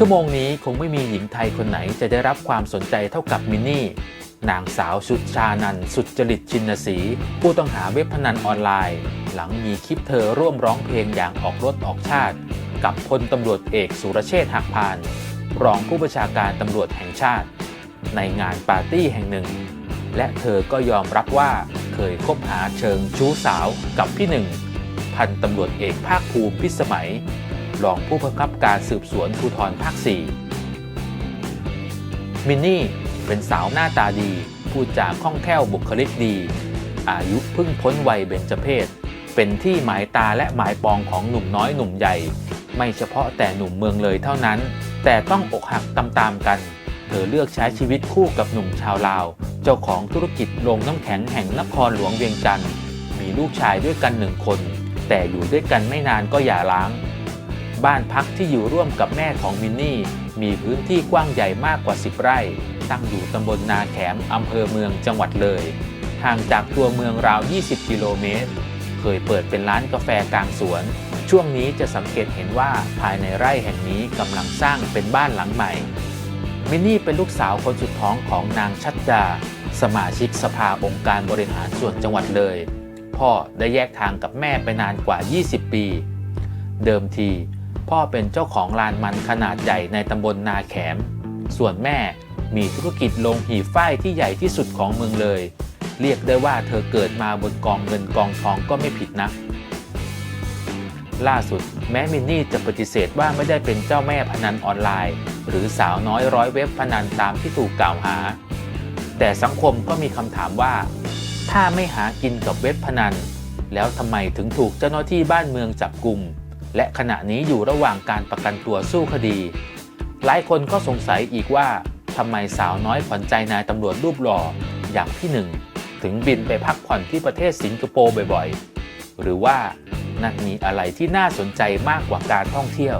ชั่วโมงนี้คงไม่มีหญิงไทยคนไหนจะได้รับความสนใจเท่ากับมินนี่ นางสาวสุชานันสุจริตชินศรีผู้ต้องหาเว็บพนันออนไลน์ หลังมีคลิปเธอร่วมร้องเพลงอย่างออกรถออกชาติ กับพลตำรวจเอกสุรเชษฐ์หักพาน รองผู้บัญชาการตำรวจแห่งชาติ ในงานปาร์ตี้แห่งหนึ่ง และเธอก็ยอมรับว่าเคยคบหาเชิงชู้สาวกับพี่หนึ่งพันตำรวจเอกภาคภูมิพิสมัย รองผู้บังคับการสืบสวนภูธรภาค 4 มินนี่เป็นสาวหน้าตาดี พูดจาคล่องแคล่วบุคลิกดี อายุเพิ่งพ้นวัยเบญจเพศ เป็นที่หมายตาและหมายปองของหนุ่มน้อยหนุ่มใหญ่ ไม่เฉพาะแต่หนุ่มเมืองเลยเท่านั้น แต่ต้องอกหักตามๆกัน เธอเลือกใช้ชีวิตคู่กับหนุ่มชาวลาว เจ้าของธุรกิจโรงน้ำแข็งแห่งนครหลวงเวียงจันทร์มีลูกชายด้วยกันหนึ่งคน แต่อยู่ด้วยกันไม่นานก็หย่าร้าง บ้านพักที่อยู่ร่วมกับแม่ของมินนี่ มีพื้นที่กว้างใหญ่มากกว่า 10 ไร่ ตั้งอยู่ตำบลนาแขมอำเภอเมืองจังหวัดเลย ห่างจากตัวเมืองราว 20 กิโลเมตร เคยเปิดเป็นร้านกาแฟกลางสวน ช่วงนี้จะสังเกตเห็นว่าภายในไร่แห่งนี้กำลังสร้างเป็นบ้านหลังใหม่ มินนี่เป็นลูกสาวคนสุดท้องของนางชัดดา สมาชิกสภาองค์การบริหารส่วนจังหวัดเลย พ่อได้แยกทางกับแม่ไปนานกว่า 20 ปีเดิมที พ่อเป็นเจ้าของลานมันขนาดใหญ่ในตำบลนาแขม ส่วนแม่มีธุรกิจโรงหีบฝ้ายที่ใหญ่ที่สุดของเมืองเลย เรียกได้ว่าเธอเกิดมาบนกองเงินกองทองก็ไม่ผิดนะล่าสุดแม้มินนี่จะปฏิเสธว่าไม่ได้เป็นเจ้าแม่พนันออนไลน์ หรือสาวน้อยร้อยเว็บพนันตามที่ถูกกล่าวหา แต่สังคมก็มีคำถามว่า ถ้าไม่หากินกับเว็บพนัน แล้วทำไมถึงถูกเจ้าหน้าที่บ้านเมืองจับกลุ่ม และขณะนี้อยู่ระหว่างการประกันตัวสู้คดี หลายคนก็สงสัยอีกว่าทำไมสาวน้อยขวัญใจนายตำรวจรูปหล่ออย่างพี่หนึ่ง ถึงบินไปพักผ่อนที่ประเทศสิงคโปร์บ่อยๆ หรือว่านั่นมีอะไรที่น่าสนใจมากกว่าการท่องเที่ยว